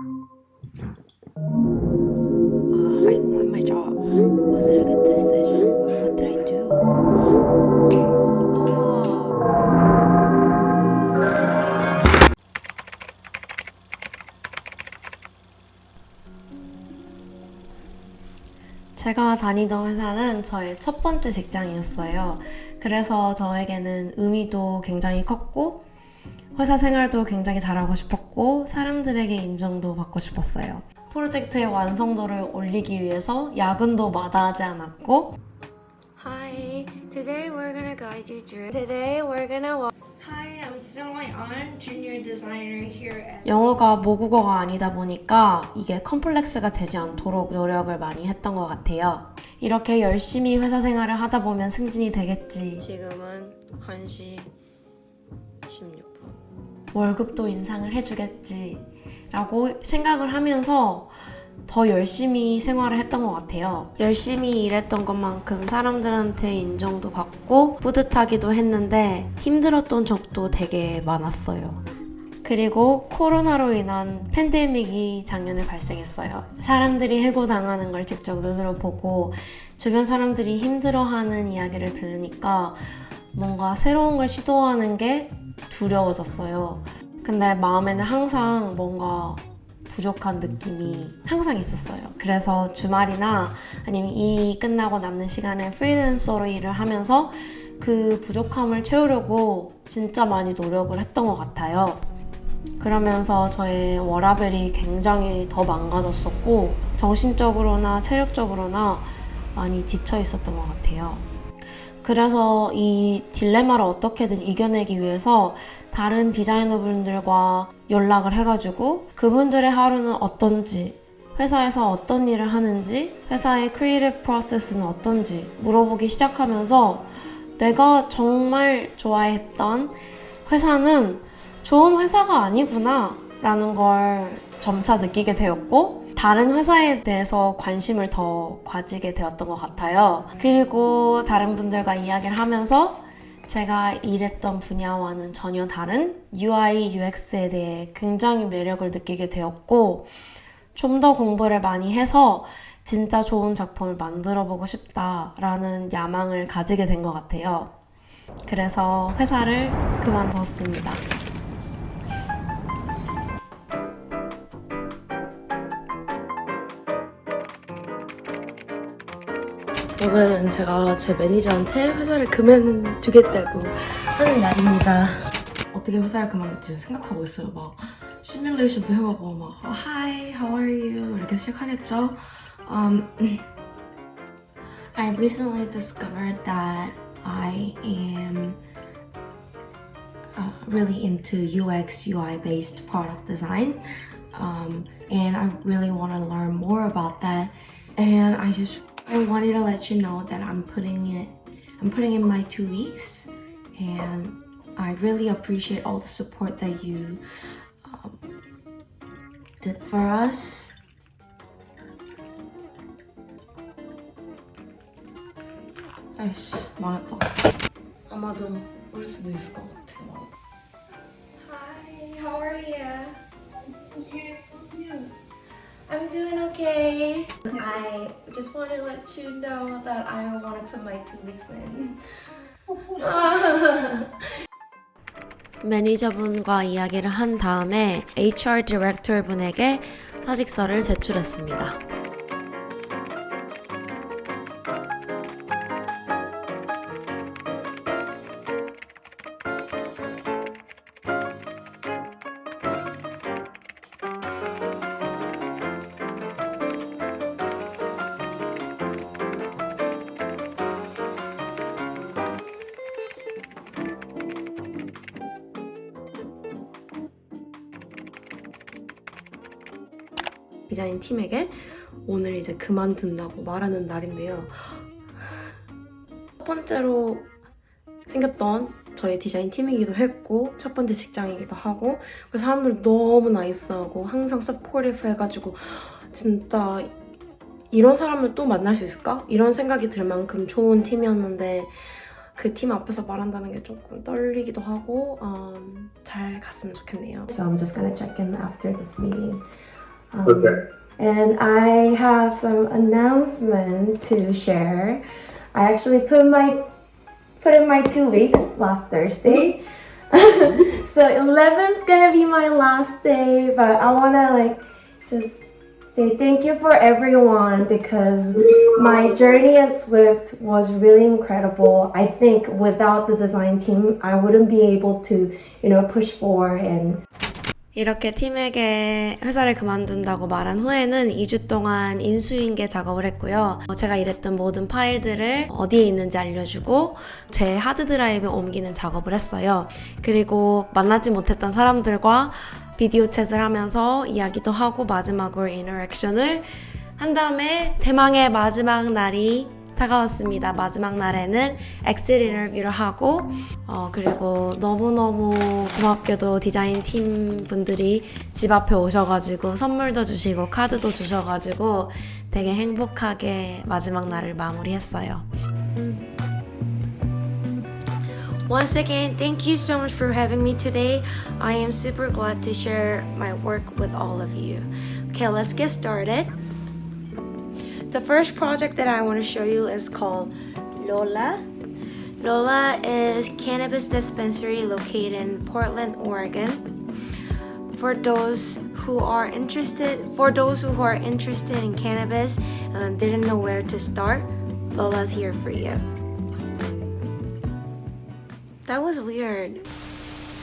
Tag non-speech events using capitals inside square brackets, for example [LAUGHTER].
Uh, I quit my job. Was it a good decision? What did I do? 제가 다니던 회사는 저의 첫 번째 직장이었어요. 그래서 저에게는 의미도 굉장히 컸고, 회사 생활도 굉장히 잘하고 싶었고, 사람들에게 인정도 받고 싶었어요. 프로젝트의 완성도를 올리기 위해서 야근도 마다하지 않았고, Hi, today we're gonna guide you through. Today we're gonna walk. Hi, I'm Sungwon An, junior designer here at. 영어가 모국어가 아니다 보니까 이게 컴플렉스가 되지 않도록 노력을 많이 했던 것 같아요. 이렇게 열심히 회사 생활을 하다 보면 승진이 되겠지. 지금은 1시 16분. 월급도 인상을 해주겠지. 라고 생각을 하면서 더 열심히 생활을 했던 것 같아요. 열심히 일했던 것만큼 사람들한테 인정도 받고 뿌듯하기도 했는데 힘들었던 적도 되게 많았어요. 그리고 코로나로 인한 팬데믹이 작년에 발생했어요. 사람들이 해고당하는 걸 직접 눈으로 보고 주변 사람들이 힘들어하는 이야기를 들으니까 뭔가 새로운 걸 시도하는 게 두려워졌어요. 근데 마음에는 항상 뭔가 부족한 느낌이 항상 있었어요. 그래서 주말이나 아니면 일이 끝나고 남는 시간에 프리랜서로 일을 하면서 그 부족함을 채우려고 진짜 많이 노력을 했던 것 같아요. 그러면서 저의 워라벨이 굉장히 더 망가졌었고 정신적으로나 체력적으로나 많이 지쳐 있었던 것 같아요. 그래서 이 딜레마를 어떻게든 이겨내기 위해서 다른 디자이너분들과 연락을 해가지고 그분들의 하루는 어떤지 회사에서 어떤 일을 하는지 회사의 크리에이티브 프로세스는 어떤지 물어보기 시작하면서 내가 정말 좋아했던 회사는 좋은 회사가 아니구나 라는 걸 점차 느끼게 되었고 다른 회사에 대해서 관심을 더 가지게 되었던 것 같아요. 그리고 다른 분들과 이야기를 하면서 제가 일했던 분야와는 전혀 다른 UI, UX에 대해 굉장히 매력을 느끼게 되었고 좀 더 공부를 많이 해서 진짜 좋은 작품을 만들어 보고 싶다라는 야망을 가지게 된 것 같아요. 그래서 회사를 그만뒀습니다. 오늘은 제가 제 매니저한테 회사를 그만두겠다고 하는 날입니다. 어떻게 회사를 그만둘지 생각하고 있어요. 막 시뮬레이션도 해보고 막 어, Hi, how are you? 이렇게 시작하겠죠. Um, I recently discovered that I am uh, really into UX UI based product design, um, and I really want to learn more about that. And I just I wanted to let you know that I'm putting it I'm putting in my two weeks and I really appreciate all the support that you um, did for us. 아이씨 망했다 아마도 울 수도 있을 것 같아 I'm doing okay. I just want to let you know that I want to put my two weeks in. 매니저분과 이야기를 한 다음에 HR 디렉터 분에게 사직서를 제출했습니다. 디자인 팀에게 오늘 이제 그만둔다고 말하는 날인데요. 첫 번째로 생겼던 저희 디자인 팀이기도 했고 첫 번째 직장이기도 하고 그래서 사람들 너무 나이스하고 항상 서포티브 해가지고 진짜 이런 사람을 또 만날 수 있을까? 이런 생각이 들 만큼 좋은 팀이었는데 그 팀 앞에서 말한다는 게 조금 떨리기도 하고 음, 잘 갔으면 좋겠네요. So I'm just gonna check in after this meeting Um, Okay. And I have some announcement to share. I actually put my put in my two weeks last Thursday. [LAUGHS] so 11's gonna be my last day, but I wanna like just say thank you for everyone because my journey at Swift was really incredible. I think without the design team, I wouldn't be able to, you know, push forward and 이렇게 팀에게 회사를 그만둔다고 말한 후에는 2주 동안 인수인계 작업을 했고요. 어, 제가 일했던 모든 파일들을 어디에 있는지 알려주고 제 하드드라이브에 옮기는 작업을 했어요. 그리고 만나지 못했던 사람들과 비디오 챗을 하면서 이야기도 하고 마지막으로 인터랙션을 한 다음에 대망의 마지막 날이 다가왔습니다. 마지막 날에는 엑셀 인터뷰를 하고 어, 그리고 너무너무 고맙게도 디자인 팀 분들이 집 앞에 오셔가지고 선물도 주시고 카드도 주셔가지고 되게 행복하게 마지막 날을 마무리했어요. Once again, thank you so much for having me today. I am super glad to share my work with all of you. Okay, let's get started. The first project that I want to show you is called Lola. Lola is cannabis dispensary located in Portland, Oregon. For those who are interested, for those who are interested in cannabis and didn't know where to start, Lola's here for you. That was weird.